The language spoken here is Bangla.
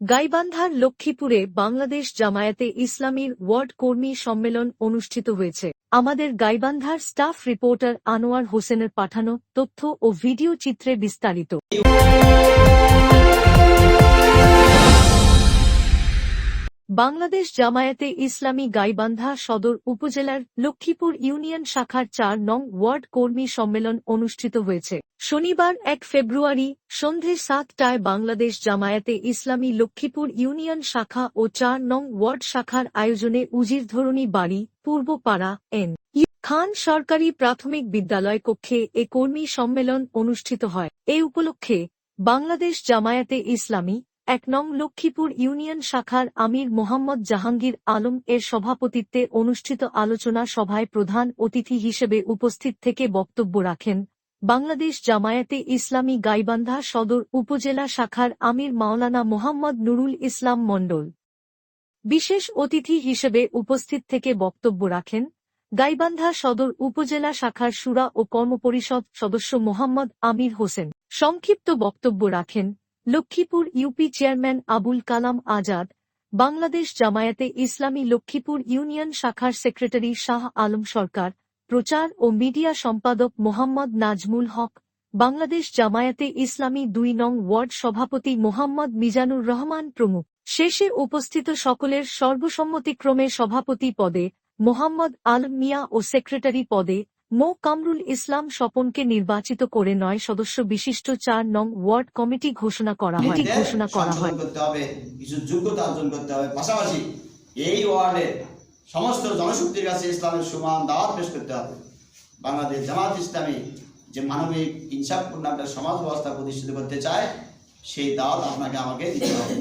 গাইবান্ধার লক্ষ্মীপুরে বাংলাদেশ জামায়াতে ইসলামীর ওয়ার্ড কর্মী সম্মেলন অনুষ্ঠিত হয়েছে। আমাদের গাইবান্ধার স্টাফ রিপোর্টার আনোয়ার হোসেনের পাঠানো তথ্য ও ভিডিও চিত্রে বিস্তারিত। বাংলাদেশ জামায়াতে ইসলামী গাইবান্ধা সদর উপজেলার লক্ষ্মীপুর ইউনিয়ন শাখার চার নং ওয়ার্ড কর্মী সম্মেলন অনুষ্ঠিত হয়েছে। শনিবার এক ফেব্রুয়ারি সন্ধে সাতটায় বাংলাদেশ জামায়াতে ইসলামী লক্ষ্মীপুর ইউনিয়ন শাখা ও চার নং ওয়ার্ড শাখার আয়োজনে উজির ধরণী বাড়ি, পূর্বপাড়া, এন. খান সরকারি প্রাথমিক বিদ্যালয় কক্ষে এ কর্মী সম্মেলন অনুষ্ঠিত হয়। এ উপলক্ষে বাংলাদেশ জামায়াতে ইসলামী এক নং লক্ষ্মীপুর ইউনিয়ন শাখার আমির মোহাম্মদ জাহাঙ্গীর আলম এর সভাপতিত্বে অনুষ্ঠিত আলোচনা সভায় প্রধান অতিথি হিসেবে উপস্থিত থেকে বক্তব্য রাখেন বাংলাদেশ জামায়াতে ইসলামী গাইবান্ধা সদর উপজেলা শাখার আমির মাওলানা মোহাম্মদ নুরুল ইসলাম মণ্ডল। বিশেষ অতিথি হিসেবে উপস্থিত থেকে বক্তব্য রাখেন গাইবান্ধা সদর উপজেলা শাখার সুরা ও কর্মপরিষদ সদস্য মোহাম্মদ আমির হোসেন। সংক্ষিপ্ত বক্তব্য রাখেন Laxmipur UP chairman Abul Kalam Azad, Bangladesh Jamaate Islami Laxmipur union শাখার সেক্রেটারি শাহ আলম সরকার, প্রচার ও মিডিয়া সম্পাদক মোহাম্মদ নাজমুল হক, বাংলাদেশ জামায়াতে ইসলামী দুই নং ওয়ার্ড সভাপতি মোহাম্মদ মিজানুর রহমান প্রমুখ। শেষে উপস্থিত সকলের সর্বসম্মতিক্রমে সভাপতি পদে মোহাম্মদ আলম মিয়া ও সেক্রেটারি পদে মো. কামরুল ইসলাম স্বপনকে নির্বাচিত করে নয় সদস্য বিশিষ্ট চার নং ওয়ার্ড কমিটি ঘোষণা করা হয়। ঘোষণা করা হয়। করতে হবে কিছু যোগ্যতা অর্জন করতে হবে। পাশাপাশি এই ওয়ার্ডের সমস্ত জনশক্তির কাছে ইসলামের সমান দাওয়াত পেশ করতে হবে। বাংলাদেশ জামাত ইসলামী যে মানবিক ইনসাফপূর্ণ একটা সমাজ ব্যবস্থা প্রতিষ্ঠিত করতে চায় সেই দাওয়াত আপনাকে আমাকে দিতে হবে।